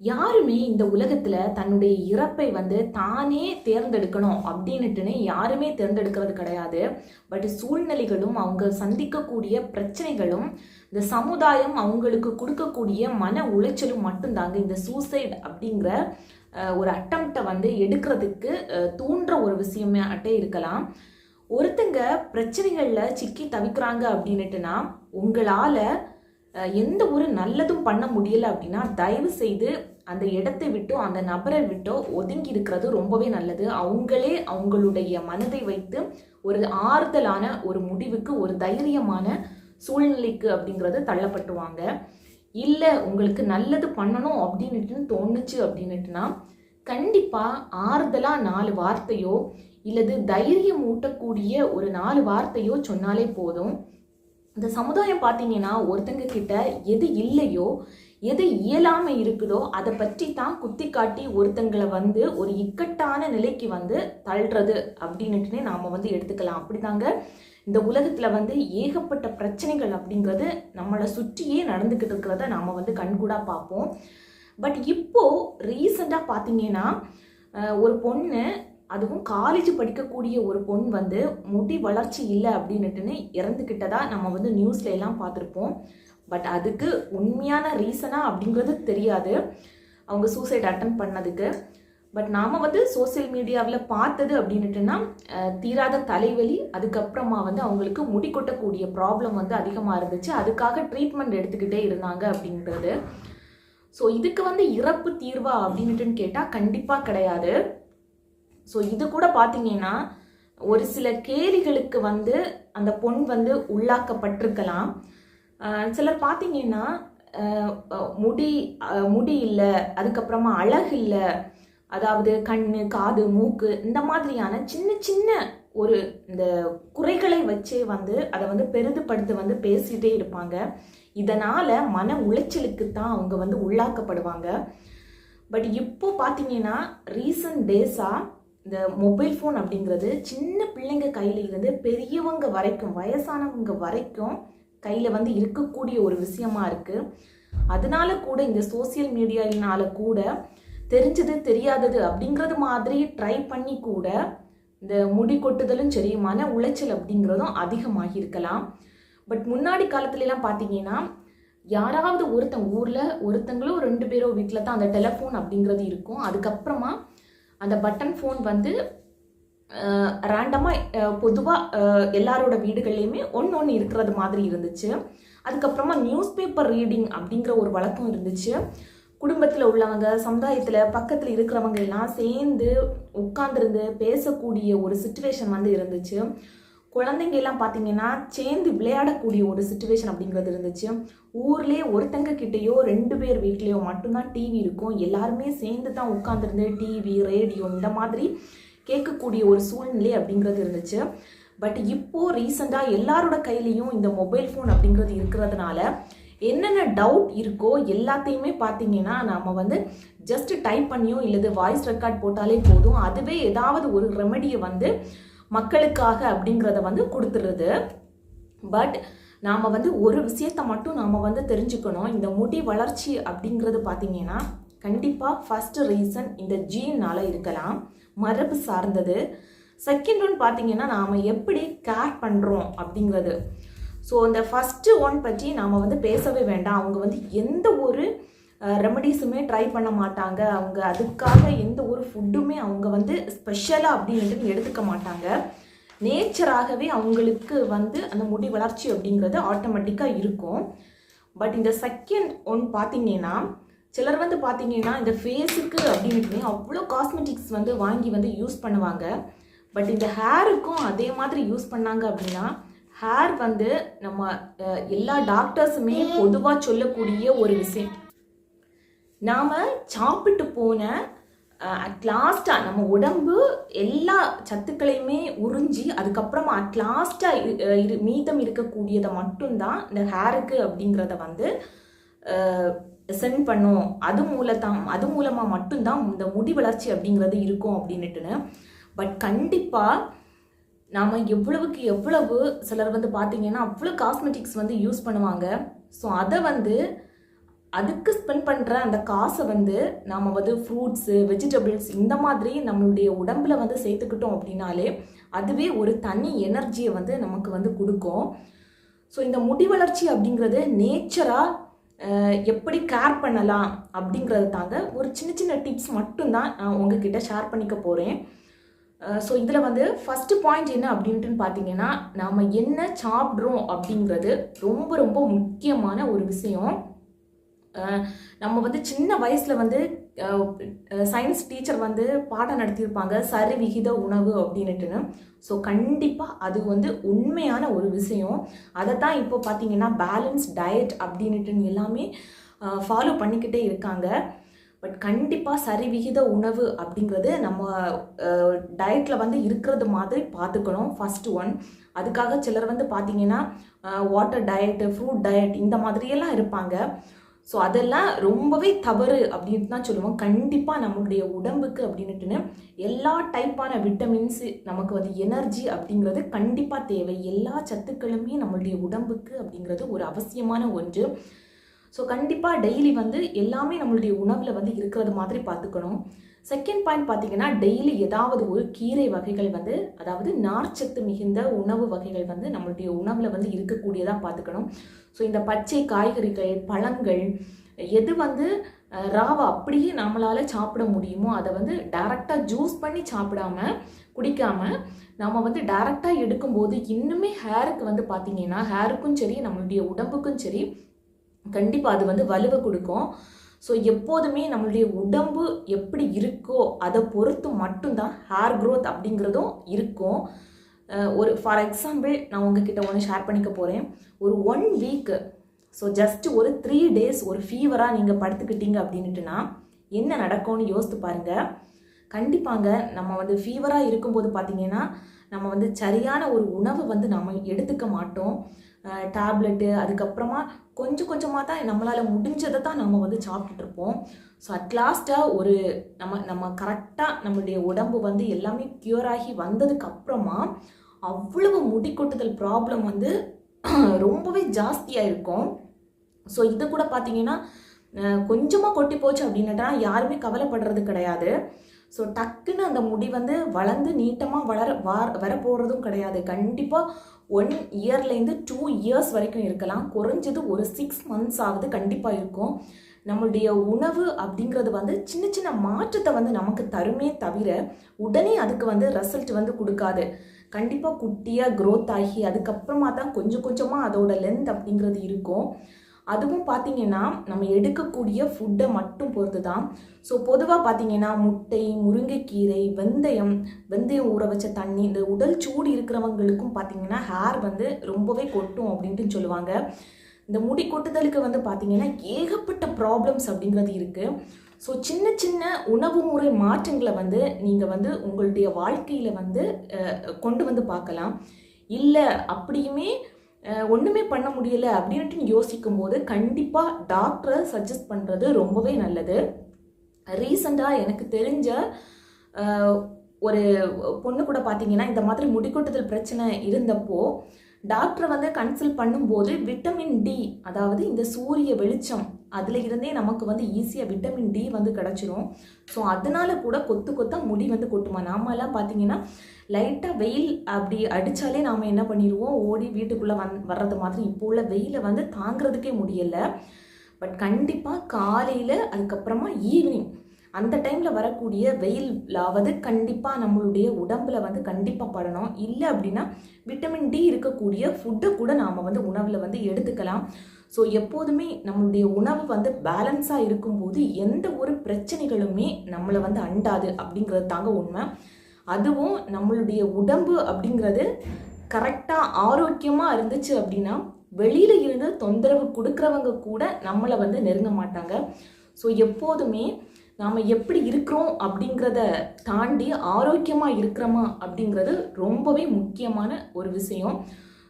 யாருமே இந்த உலகத்துல தன்னுடைய இறப்பை வந்து தானே தேர்ந்தெடுக்கணும் அப்படின்னுட்டுன்னு யாருமே தேர்ந்தெடுக்கிறது கிடையாது. பட் சூழ்நிலைகளும் அவங்க சந்திக்கக்கூடிய பிரச்சனைகளும் இந்த சமுதாயம் அவங்களுக்கு கொடுக்கக்கூடிய மன உளைச்சலும் மட்டும்தாங்க இந்த சூசைட் அப்படிங்கிற ஒரு அட்டம்ப்டை வந்து எடுக்கிறதுக்கு தூண்டுற ஒரு விஷயமே அட்டே இருக்கலாம். ஒருத்தங்க பிரச்சனைகளில் சிக்கி தவிக்கிறாங்க அப்படின்னுட்டுனா உங்களால் எந்த ஒரு நல்லதும் பண்ண முடியல அப்படின்னா தயவு செய்து அந்த இடத்தை விட்டோ அந்த நபரை விட்டோ ஒதுங்கி இருக்கிறது ரொம்பவே நல்லது. அவங்களே அவங்களுடைய மனதை வைத்து ஒரு ஆறுதலான ஒரு முடிவுக்கு ஒரு தைரியமான சூழ்நிலைக்கு அப்படிங்கிறது தள்ளப்பட்டுவாங்க இல்லை உங்களுக்கு நல்லது பண்ணணும் அப்படின்னுட்டு தோணுச்சு அப்படின்னுட்டுனா கண்டிப்பாக ஆறுதலாக நாலு வார்த்தையோ இல்லது தைரியம் ஊட்டக்கூடிய ஒரு நாலு வார்த்தையோ சொன்னாலே போதும். இந்த சமுதாயம் பார்த்தீங்கன்னா ஒருத்தங்க கிட்ட எது இல்லையோ எது இயலாம இருக்குதோ அதை பற்றி தான் குத்தி காட்டி ஒருத்தங்களை வந்து ஒரு இக்கட்டான நிலைக்கு வந்து தள்ளுறது அப்படின்னுட்டுனே நாம வந்து எடுத்துக்கலாம். அப்படிதாங்க இந்த உலகத்துல வந்து ஏகப்பட்ட பிரச்சனைகள் அப்படிங்கிறது நம்மளை சுற்றியே நடந்துக்கிட்டு இருக்கிறத நாம வந்து கண்கூடா பார்ப்போம். பட் இப்போ ரீசெண்டாக பார்த்தீங்கன்னா ஒரு பொண்ணு அதுவும் காலேஜ் படிக்கக்கூடிய ஒரு பொண் வந்து முடி வளர்ச்சி இல்லை அப்படின்னுட்டுன்னு இறந்துக்கிட்டதா நம்ம வந்து நியூஸ்ல எல்லாம் பார்த்துருப்போம். பட் அதுக்கு உண்மையான ரீசனா அப்படிங்கிறது தெரியாது. அவங்க சூசைட் அட்டன் பண்ணதுக்கு. பட் நாம் வந்து சோஷியல் மீடியாவில் பார்த்தது அப்படின்னுட்டுன்னா தீராத தலைவலி அதுக்கப்புறமா வந்து அவங்களுக்கு முடி கொட்டக்கூடிய ப்ராப்ளம் வந்து அதிகமாக இருந்துச்சு. அதுக்காக ட்ரீட்மெண்ட் எடுத்துக்கிட்டே இருந்தாங்க அப்படின்றது. ஸோ இதுக்கு வந்து இறப்பு தீர்வா அப்படின்ட்டுன்னு கேட்டால் கண்டிப்பாக கிடையாது. ஸோ இது கூட பார்த்தீங்கன்னா ஒரு சில கேலிகளுக்கு வந்து அந்த பொண் வந்து உள்ளாக்கப்பட்டிருக்கலாம். சிலர் பார்த்தீங்கன்னா முடி முடி இல்லை அதுக்கப்புறமா அழகு இல்லை அதாவது கண் காது மூக்கு இந்த மாதிரியான சின்ன சின்ன ஒரு இந்த குறைகளை வச்சே வந்து அதை வந்து பெரிதுபடுத்தி வந்து பேசிகிட்டே இருப்பாங்க. இதனால் மன உளைச்சலுக்கு தான் அவங்க வந்து உள்ளாக்கப்படுவாங்க. பட் இப்போ பார்த்தீங்கன்னா ரீசன்ட் டேஸாக இந்த மொபைல் ஃபோன் அப்படிங்கிறது சின்ன பிள்ளைங்க கையில் இருந்து பெரியவங்க வரைக்கும் வயசானவங்க வரைக்கும் கையில் வந்து இருக்கக்கூடிய ஒரு விஷயமா இருக்கு. அதனால கூட இந்த சோசியல் மீடியாவினால கூட தெரிஞ்சது தெரியாதது அப்படிங்கிறது மாதிரி ட்ரை பண்ணி கூட இந்த முடி கொட்டுதலும் சரி மன உளைச்சல் அப்படிங்கிறதும் அதிகமாகி இருக்கலாம். பட் முன்னாடி காலத்துலலாம் பார்த்தீங்கன்னா யாராவது ஒருத்தன் ஊரில் ஒருத்தங்களோ ரெண்டு பேரோ வீட்டில் தான் அந்த டெலஃபோன் அப்படிங்கிறது இருக்கும். அதுக்கப்புறமா அந்த பட்டன் ஃபோன் வந்து ரேண்டமாக பொதுவாக எல்லாரோட வீடுகள்லையுமே ஒன்று ஒன்று இருக்கிறது மாதிரி இருந்துச்சு. அதுக்கப்புறமா நியூஸ் பேப்பர் ரீடிங் அப்படிங்கிற ஒரு வழக்கம் இருந்துச்சு. குடும்பத்தில் உள்ளவங்க சமுதாயத்தில் பக்கத்தில் இருக்கிறவங்க எல்லாம் சேர்ந்து உட்காந்துருந்து பேசக்கூடிய ஒரு சுச்சுவேஷன் வந்து இருந்துச்சு. குழந்தைங்க எல்லாம் பார்த்தீங்கன்னா சேர்ந்து விளையாடக்கூடிய ஒரு சுச்சுவேஷன் அப்படிங்கிறது இருந்துச்சு. ஊர்லேயே ஒருத்தங்க கிட்டேயோ ரெண்டு பேர் வீட்லேயோ மட்டும்தான் டிவி இருக்கும். எல்லாருமே சேர்ந்து தான் உட்காந்துருந்து டிவி ரேடியோ இந்த மாதிரி கேட்கக்கூடிய ஒரு சூழ்நிலை அப்படிங்கிறது இருந்துச்சு. பட் இப்போது ரீசெண்டாக எல்லாரோட கையிலையும் இந்த மொபைல் ஃபோன் அப்படிங்கிறது இருக்கிறதுனால என்னென்ன டவுட் இருக்கோ எல்லாத்தையுமே பார்த்தீங்கன்னா நம்ம வந்து ஜஸ்ட் டைப் பண்ணியோ இல்லது வாய்ஸ் ரெக்கார்ட் போட்டாலே போதும். அதுவே ஏதாவது ஒரு ரெமெடியை வந்து மக்களுக்காக அப்படிங்கிறத வந்து கொடுத்துருது பட் நாம் வந்து ஒரு விஷயத்த மட்டும் நாம் வந்து தெரிஞ்சுக்கணும். இந்த முடி வளர்ச்சி அப்படிங்கிறது பார்த்தீங்கன்னா கண்டிப்பாக ஃபஸ்ட்டு ரீசன் இந்த ஜீன்னால் இருக்கலாம். மரபு சார்ந்தது. செகண்ட் ஒன் பார்த்தீங்கன்னா நாம் எப்படி கேர் பண்ணுறோம் அப்படிங்கிறது. ஸோ இந்த ஃபஸ்ட்டு ஒன் பற்றி நாம் வந்து பேசவே வேண்டாம். அவங்க வந்து எந்த ஒரு ரெமடிஸுமே ட்ரை பண்ண மாட்டாங்க. அவங்க அதுக்காக எந்த ஒரு ஃபுட்டுமே அவங்க வந்து ஸ்பெஷலாக அப்படின்ட்டு எடுத்துக்க மாட்டாங்க. நேச்சராகவே அவங்களுக்கு வந்து அந்த முடி வளர்ச்சி அப்படிங்கிறது ஆட்டோமேட்டிக்காக இருக்கும். பட் இந்த செகண்ட் ஒன் பார்த்தீங்கன்னா சிலர் வந்து பார்த்தீங்கன்னா இந்த ஃபேஸுக்கு அப்படின்ட்டு அவ்வளோ காஸ்மெட்டிக்ஸ் வந்து வாங்கி வந்து யூஸ் பண்ணுவாங்க. பட் இந்த ஹேருக்கும் அதே மாதிரி யூஸ் பண்ணாங்க அப்படின்னா ஹேர் வந்து நம்ம எல்லா டாக்டர்ஸுமே பொதுவாக சொல்லக்கூடிய ஒரு விஷயம். நாம் சாப்பிட்டு போன அட் லாஸ்ட்டாக நம்ம உடம்பு எல்லா சத்துக்களையுமே உறிஞ்சி அதுக்கப்புறமா அட் லாஸ்ட்டாக இரு மீதம் இருக்கக்கூடியதை மட்டும்தான் இந்த ஹேருக்கு அப்படிங்கிறத வந்து சென்ட் பண்ணும். அது மூலத்தான் அது மூலமாக மட்டும்தான் இந்த முடி வளர்ச்சி அப்படிங்கிறது இருக்கும் அப்படின்னுட்டுன்னு. பட் கண்டிப்பாக நாம் எவ்வளவுக்கு எவ்வளவு சிலர் வந்து பார்த்தீங்கன்னா அவ்வளோ காஸ்மெட்டிக்ஸ் வந்து யூஸ் பண்ணுவாங்க. ஸோ அதை வந்து அதுக்கு ஸ்பெண்ட் பண்ணுற அந்த காசை வந்து நாம் வந்து ஃப்ரூட்ஸு வெஜிடபிள்ஸ் இந்த மாதிரி நம்மளுடைய உடம்புல வந்து சேர்த்துக்கிட்டோம் அப்படின்னாலே அதுவே ஒரு தனி எனர்ஜியை வந்து நமக்கு வந்து கொடுக்கும். ஸோ இந்த முடி வளர்ச்சி அப்படிங்கிறது நேச்சராக எப்படி கேர் பண்ணலாம் அப்படிங்கிறது தாங்க ஒரு சின்ன சின்ன டிப்ஸ் மட்டும்தான் நான் உங்ககிட்ட ஷேர் பண்ணிக்க போகிறேன் ஸோ இதில் வந்து ஃபஸ்ட்டு பாயிண்ட் என்ன அப்படின்ட்டுன்னு பார்த்தீங்கன்னா நாம் என்ன சாப்பிட்றோம் அப்படிங்கிறது ரொம்ப ரொம்ப முக்கியமான ஒரு விஷயம். நம்ம வந்து சின்ன வயசில் வந்து சயின்ஸ் டீச்சர் வந்து பாடம் நடத்தியிருப்பாங்க. சரி விகித உணவு அப்படின்னுட்டுன்னு ஸோ கண்டிப்பாக அது வந்து உண்மையான ஒரு விஷயம். அதை தான் இப்போ பார்த்தீங்கன்னா பேலன்ஸ் டயட் அப்படின்னுட்டுன்னு எல்லாமே ஃபாலோ பண்ணிக்கிட்டே இருக்காங்க. பட் கண்டிப்பாக சரி விகித உணவு அப்படிங்கிறது நம்ம டயட்டில் வந்து இருக்கிறது மாதிரி பார்த்துக்கணும் ஃபஸ்ட்டு ஒன் அதுக்காக சிலர் வந்து பார்த்தீங்கன்னா வாட்டர் டயட்டு ஃப்ரூட் டயட் இந்த மாதிரியெல்லாம் இருப்பாங்க. ஸோ அதெல்லாம் ரொம்பவே தவறு அப்படின்னு தான் சொல்லுவோம். கண்டிப்பாக நம்மளுடைய உடம்புக்கு அப்படின்னுட்டுன்னு எல்லா டைப்பான விட்டமின்ஸ் நமக்கு வந்து எனர்ஜி அப்படிங்கிறது கண்டிப்பாக தேவை. எல்லா சத்துக்களுமே நம்மளுடைய உடம்புக்கு அப்படிங்கிறது ஒரு அவசியமான ஒன்று. ஸோ கண்டிப்பாக டெய்லி வந்து எல்லாமே நம்மளுடைய உணவில் வந்து இருக்கிறது மாதிரி பார்த்துக்கணும். செகண்ட் பாயிண்ட் பார்த்தீங்கன்னா டெய்லி ஏதாவது ஒரு கீரை வகைகள் வந்து அதாவது நார்ச்சத்து மிகுந்த உணவு வகைகள் வந்து நம்மளுடைய உணவில் வந்து இருக்கக்கூடியதாக பார்த்துக்கணும். ஸோ இந்த பச்சை காய்கறிகள் பழங்கள் எது வந்து ராவை அப்படியே நம்மளால் சாப்பிட முடியுமோ அதை வந்து டைரெக்டாக ஜூஸ் பண்ணி சாப்பிடாம குடிக்காம நம்ம வந்து டைரெக்டாக எடுக்கும்போது இன்னுமே ஹேருக்கு வந்து பார்த்தீங்கன்னா ஹேருக்கும் சரி நம்மளுடைய உடம்புக்கும் சரி கண்டிப்பாக அது வந்து வலுவை கொடுக்கும். ஸோ எப்போதுமே நம்மளுடைய உடம்பு எப்படி இருக்கோ அதை பொறுத்து மட்டும்தான் ஹேர் க்ரோத் அப்படிங்கிறதும் இருக்கும். ஒரு ஃபார் எக்ஸாம்பிள் நான் உங்ககிட்ட ஒன்று ஷேர் பண்ணிக்க போகிறேன் ஒரு ஒன் வீக்கு ஸோ ஜஸ்ட் ஒரு த்ரீ டேஸ் ஒரு ஃபீவராக நீங்கள் படுத்துக்கிட்டீங்க அப்படின்ட்டுனா என்ன நடக்கும்னு யோசித்து பாருங்கள் கண்டிப்பாங்க நம்ம வந்து ஃபீவராக இருக்கும்போது பார்த்தீங்கன்னா நம்ம வந்து சரியான ஒரு உணவு வந்து நம்ம எடுத்துக்க மாட்டோம். டேப்லெட்டு அதுக்கப்புறமா கொஞ்சம் கொஞ்சமாக தான் நம்மளால் முடிஞ்சதை தான் நம்ம வந்து சாப்பிட்டுட்ருப்போம் ஸோ அட்லாஸ்ட்டாக ஒரு நம்ம நம்ம கரெக்டாக நம்மளுடைய உடம்பு வந்து எல்லாமே க்யூர் ஆகி வந்ததுக்கப்புறமா அவ்வளவு முடி கொட்டுதல் ப்ராப்ளம் வந்து ரொம்பவே ஜாஸ்தியாக இருக்கும் ஸோ இது கூட பார்த்தீங்கன்னா கொஞ்சமாக கொட்டி போச்சு அப்படின்னுட்டா யாருமே கவலைப்படுறது கிடையாது. ஸோ டக்குன்னு அந்த முடி வந்து வளர்ந்து நீட்டமாக வளர வர வரப்போகிறதும் கிடையாது. கண்டிப்பாக ஒன் இயர்லேருந்து டூ இயர்ஸ் வரைக்கும் இருக்கலாம். குறைஞ்சது ஒரு சிக்ஸ் மந்த்ஸ் ஆகுது கண்டிப்பாக இருக்கும். நம்மளுடைய உணவு அப்படிங்கிறது வந்து சின்ன சின்ன மாற்றத்தை வந்து நமக்கு தருமே தவிர உடனே அதுக்கு வந்து ரிசல்ட் வந்து கொடுக்காது. கண்டிப்பாக குட்டியாக க்ரோத் ஆகி அதுக்கப்புறமா தான் கொஞ்சம் கொஞ்சமாக அதோட லென்த் அப்படிங்கிறது இருக்கும். அதுவும் பார்த்தீங்கன்னா நம்ம எடுக்கக்கூடிய ஃபுட்டை மட்டும் பொறுத்து தான் ஸோ பொதுவாக பார்த்தீங்கன்னா முட்டை முருங்கைக்கீரை வெந்தயம் வெந்தயம் ஊற வச்ச தண்ணி இந்த உடல் சூடு இருக்கிறவங்களுக்கும் பார்த்தீங்கன்னா ஹேர் வந்து ரொம்பவே கொட்டும் அப்படின்ட்டு சொல்லுவாங்க. இந்த முடி கொட்டுதலுக்கு வந்து பார்த்தீங்கன்னா ஏகப்பட்ட ப்ராப்ளம்ஸ் அப்படிங்கிறது இருக்குது ஸோ சின்ன சின்ன உணவு முறை மாற்றங்களை வந்து நீங்கள் வந்து உங்களுடைய வாழ்க்கையில் வந்து கொண்டு வந்து பார்க்கலாம். இல்லை அப்படியுமே ஒன்றுமே பண்ண முடியல அப்படின்ட்டு யோசிக்கும் போது கண்டிப்பாக டாக்டரை சஜஸ்ட் பண்ணுறது ரொம்பவே நல்லது. ரீசண்டாக எனக்கு தெரிஞ்ச ஒரு பொண்ணு கூட பார்த்தீங்கன்னா இந்த மாதிரி முடிக்கொட்டுதல் பிரச்சனை இருந்தப்போ டாக்டரை வந்து கன்சல்ட் பண்ணும்போது விட்டமின் டி அதாவது இந்த சூரிய வெளிச்சம் அதில் இருந்தே நமக்கு வந்து ஈஸியாக விட்டமின் டி வந்து கிடச்சிரும். ஸோ அதனால கூட கொத்து கொத்தாக முடி வந்து கொட்டுமா? நாமெல்லாம் பார்த்தீங்கன்னா லைட்டாக வெயில் அப்படி அடித்தாலே நாம் என்ன பண்ணிடுவோம் ஓடி வீட்டுக்குள்ளே வந் வர்றது மாதிரி. இப்போ உள்ள வெயிலை வந்து தாங்கிறதுக்கே முடியலை. பட் கண்டிப்பாக காலையில் அதுக்கப்புறமா ஈவினிங் அந்த டைமில் வரக்கூடிய வெயிலாவது கண்டிப்பாக நம்மளுடைய உடம்புல வந்து கண்டிப்பாக படணும். இல்லை அப்படின்னா விட்டமின் டி இருக்கக்கூடிய ஃபுட்டை கூட நாம் வந்து உணவில் வந்து எடுத்துக்கலாம். ஸோ எப்போதுமே நம்மளுடைய உணவு வந்து பேலன்ஸாக இருக்கும்போது எந்த ஒரு பிரச்சனைகளுமே நம்மளை வந்து அண்டாது அப்படிங்கிறது தாங்க உண்மை. அதுவும் நம்மளுடைய உடம்பு அப்படிங்கிறது கரெக்டாக ஆரோக்கியமாக இருந்துச்சு அப்படின்னா வெளியில் இருந்து தொந்தரவு கொடுக்குறவங்க கூட நம்மளை வந்து நெருங்க மாட்டாங்க. ஸோ எப்போதுமே நாம் எப்படி இருக்கிறோம் அப்படிங்கிறத தாண்டி ஆரோக்கியமாக இருக்கிறோமா அப்படிங்கிறது ரொம்பவே முக்கியமான ஒரு விஷயம்.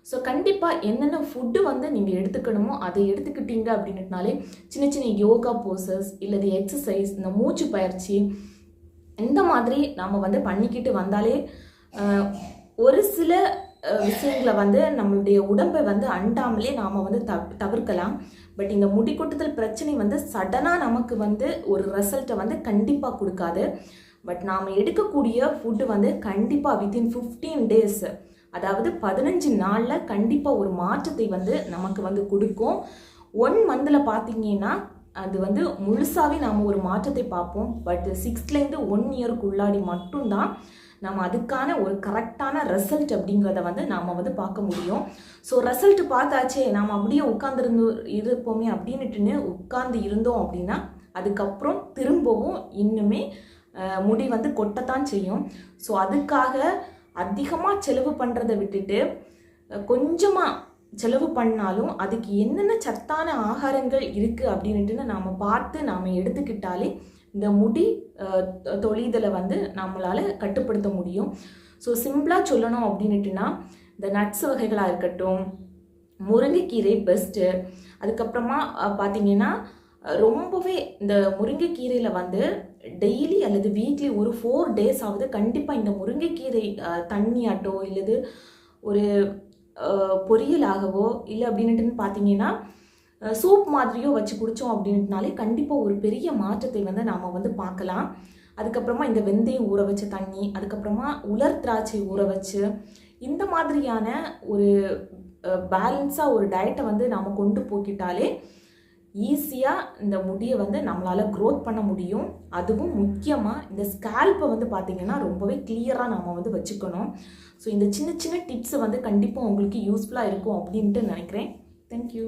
ஸோ கண்டிப்பாக என்னென்ன ஃபுட்டு வந்து நீங்கள் எடுத்துக்கணுமோ அதை எடுத்துக்கிட்டீங்க அப்படின்னுனாலே சின்ன சின்ன யோகா போசஸ் இல்லது எக்ஸசைஸ் இந்த மூச்சு பயிற்சி இந்த மாதிரி நாம் வந்து பண்ணிக்கிட்டு வந்தாலே ஒரு சில விஷயங்களை வந்து நம்மளுடைய உடம்பை வந்து அண்டாமலே நாம் வந்து தவ் தவிர்க்கலாம். பட் இந்த முடிக்கொட்டுதல் பிரச்சனை வந்து சடனாக நமக்கு வந்து ஒரு ரிசல்ட்டை வந்து கண்டிப்பாக கொடுக்காது. பட் நாம் எடுக்கக்கூடிய ஃபுட்டு வந்து கண்டிப்பாக வித்தின் ஃபிஃப்டீன் டேஸ் அதாவது பதினஞ்சு நாளில் கண்டிப்பாக ஒரு மாற்றத்தை வந்து நமக்கு வந்து கொடுக்கும். ஒன் மந்தில் பார்த்தீங்கன்னா அது வந்து முழுசாகவே நாம் ஒரு மாற்றத்தை பார்ப்போம். பட் சிக்ஸ்த்லேருந்து ஒன் இயருக்கு உள்ளாடி மட்டும்தான் நம்ம அதுக்கான ஒரு கரெக்டான ரிசல்ட் அப்படிங்கிறத வந்து நாம் வந்து பார்க்க முடியும். ஸோ ரிசல்ட் பார்த்தாச்சே நாம் அப்படியே உட்காந்துருந்து இருப்போமே அப்படின்னுட்டுன்னு உட்கார்ந்து இருந்தோம் அப்படின்னா அதுக்கப்புறம் திரும்பவும் இன்னுமே முடி வந்து கொட்டத்தான் செய்யும். ஸோ அதுக்காக அதிகமாக செலவு பண்ணுறதை விட்டுட்டு கொஞ்சமாக செலவு பண்ணாலும் அதுக்கு என்னென்ன சத்தான ஆகாரங்கள் இருக்குது அப்படின்ட்டு நாம் பார்த்து நாம் எடுத்துக்கிட்டாலே இந்த முடி தொழிதலை வந்து நம்மளால் கட்டுப்படுத்த முடியும். ஸோ சிம்பிளாக சொல்லணும் அப்படின்ட்டுனா இந்த நட்ஸ் வகைகளாக இருக்கட்டும் முருங்கைக்கீரை பெஸ்ட்டு அதுக்கப்புறமா பார்த்தீங்கன்னா ரொம்பவே இந்த முருங்கைக்கீரையில் வந்து டெய்லி அல்லது வீக்லி ஒரு ஃபோர் டேஸ் ஆகுது கண்டிப்பாக இந்த முருங்கைக்கீரை தண்ணியாட்டோ இல்லது ஒரு பொரியலாகவோ இல்லை அப்படின்னுட்டுன்னு பார்த்தீங்கன்னா சூப் மாதிரியோ வச்சு குடித்தோம் அப்படின்ட்டுனாலே கண்டிப்பாக ஒரு பெரிய மாற்றத்தை வந்து நாம் வந்து பார்க்கலாம். அதுக்கப்புறமா இந்த வெந்தயம் ஊற வச்ச தண்ணி அதுக்கப்புறமா உலர் திராட்சை ஊற வச்சு இந்த மாதிரியான ஒரு பேலன்ஸாக ஒரு டயட்டை வந்து நாம் கொண்டு போக்கிட்டாலே ஈஸியாக இந்த முடியை வந்து நம்மளால் க்ரோத் பண்ண முடியும். அதுவும் முக்கியமாக இந்த ஸ்கேல்ப்பை வந்து பார்த்திங்கன்னா ரொம்பவே கிளியராக நம்ம வந்து வச்சுக்கணும். ஸோ இந்த சின்ன சின்ன டிப்ஸ் வந்து கண்டிப்பாக உங்களுக்கு யூஸ்ஃபுல்லாக இருக்கும் அப்படின்ட்டு நினைக்கிறேன். தேங்க்யூ